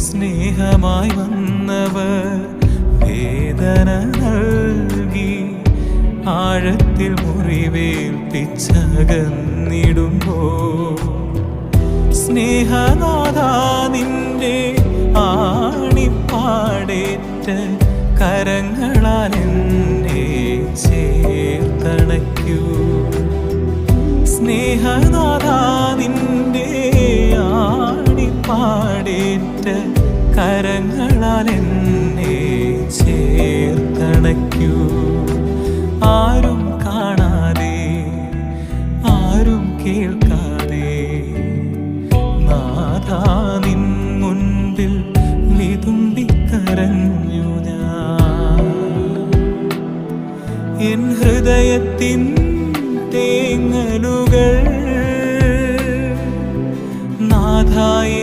സ്നേഹമായി വന്നവർ വേദന നൽകി ആഴത്തിൽ മുറിവേൽപ്പിച്ചകന്നിടുമ്പോ. സ്നേഹനാഥാ നിന്റെ ആണിപ്പാടേറ്റ് കരങ്ങളാൽ എന്നെ ചേർത്തണയ്ക്കൂ. സ്നേഹനാഥ പാടേറ്റ കരങ്ങളാൽ എന്നെ ചേർത്തണയ്ക്കൂ ആരും കാണാതെ ആരും കേൾക്കാതെ നാഥാ നിൻ മുൻപിൽ വിതുമ്പിക്കരഞ്ഞു ഞാൻ. എൻ ഹൃദയത്തിൻ തേങ്ങലുകൾ നാഥായി